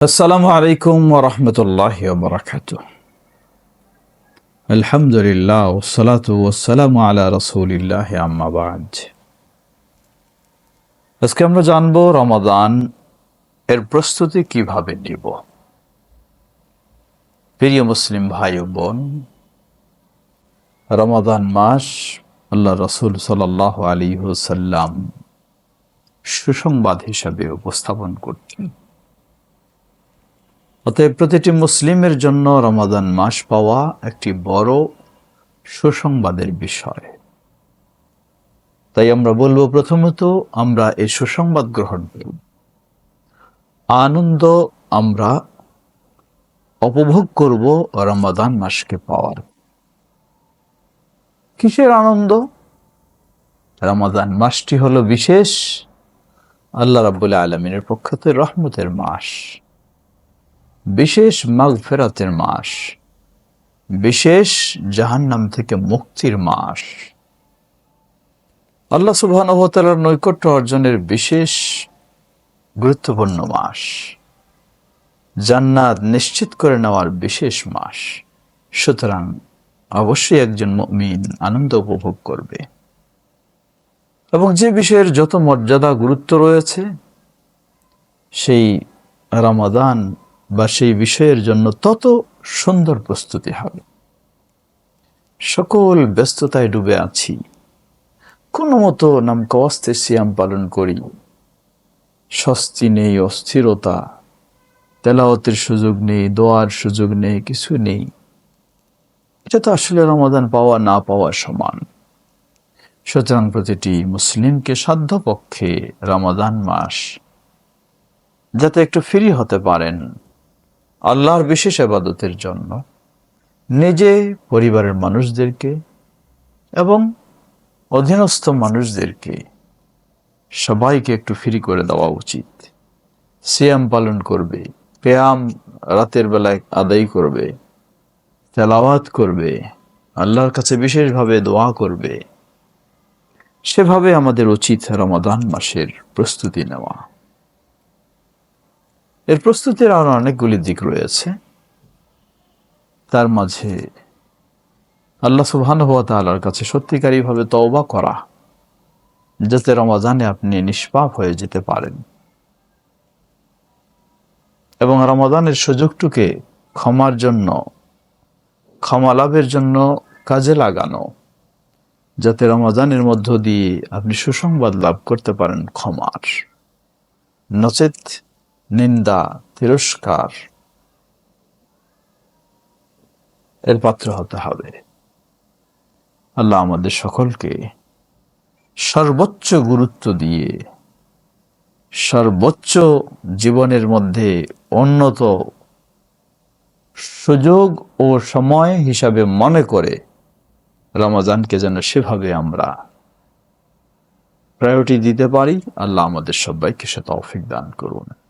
আসসালামু আলাইকুম ওরহমতুল্লাহ বরাকাত আলহামদুলিল্লাহ ওসালাত ওসালাম আলা রসুলিল্লাহ আম্মাবাজ আজকে আমরা জানব রমাদান এর প্রস্তুতি কীভাবে নিব। প্রিয় মুসলিম ভাই ও বোন, রমাদান মাস আল্লাহ রসুল সাল্লাহ আলী হুসাল্লাম সুসংবাদ হিসাবে উপস্থাপন করতেন অতএব প্রতিটি মুসলিমের জন্য রমাদান মাস পাওয়া একটি বড় সুসংবাদের বিষয়। তাই আমরা বলব প্রথমত, আমরা এই সুসংবাদ গ্রহণ করব আনন্দ আমরা উপভোগ করব রমাদান মাসকে পাওয়ার। কিসের আনন্দ? রমাদান মাসটি হলো বিশেষ আল্লাহ রাবুল্লাহ আলমিনের পক্ষতে রহমতের মাস। বিশেষ মাঘ ফেরাতের মাস, বিশেষ জাহান্নাম থেকে মুক্তির মাস। আল্লাহ সুবাহানবতালার নৈকট্য অর্জনের বিশেষ গুরুত্বপূর্ণ মাস, জান্নাত নিশ্চিত করে নেওয়ার বিশেষ মাস। সুতরাং অবশ্যই একজন মিন আনন্দ উপভোগ করবে। এবং যে বিষয়ের যত মর্যাদা, গুরুত্ব রয়েছে, সেই রামাদান বা সেই বিষয়ের জন্য তত সুন্দর প্রস্তুতি হবে। সকল ব্যস্ততায় ডুবে আছি। কোনো মতো নাম কস্তে সিয়াম পালন করি। স্বস্তি নেই, অস্থিরতা। তেলাওয়াতের সুযোগ নেই, দোয়ার সুযোগ নেই, কিছু নেই। এটা তো আসলে রমাদান পাওয়া, না পাওয়া সমান। সুতরাং প্রতিটি মুসলিমকে সাধ্যপক্ষে রমাদান মাস যাতে একটু ফ্রি হতে পারেন। আল্লাহর বিশেষ আবাদতের জন্য নিজে পরিবারের মানুষদেরকে এবং অধীনস্থ মানুষদেরকে সবাইকে একটু ফ্রি করে দেওয়া উচিত। সিয়াম পালন করবে, পেয়াম রাতের বেলায় আদায় করবে, তেলাওয়াত করবে, আল্লাহর কাছে বিশেষভাবে দোয়া করবে। সেভাবে আমাদের উচিত রমাদান মাসের প্রস্তুতি নেওয়া। এর প্রস্তুতির আরও অনেকগুলি দিক রয়েছে। তার মাঝে আল্লাহ সুবহান হওয়া তালার কাছে সত্যিকারীভাবে তওবা করা, যাতে রমাজানে আপনি নিষ্পাপ হয়ে যেতে পারেন। এবং রমাদানের সুযোগটুকে ক্ষমার জন্য, ক্ষমা লাভের জন্য কাজে লাগানো, যাতে রমাজানের মধ্য দিয়ে আপনি সুসংবাদ লাভ করতে পারেন ক্ষমার। নচেত নিন্দা, তিরস্কার। এর পাত্র হতে হবে। আল্লাহ আমাদের সকলকে সর্বোচ্চ গুরুত্ব দিয়ে সর্বোচ্চ জীবনের মধ্যে উন্নত সুযোগ ও সময় হিসাবে মনে করে রমাজানকে যেন সেভাবে আমরা প্রায়োরিটি দিতে পারি। আল্লাহ আমাদের সবাইকে সে তৌফিক দান করুন।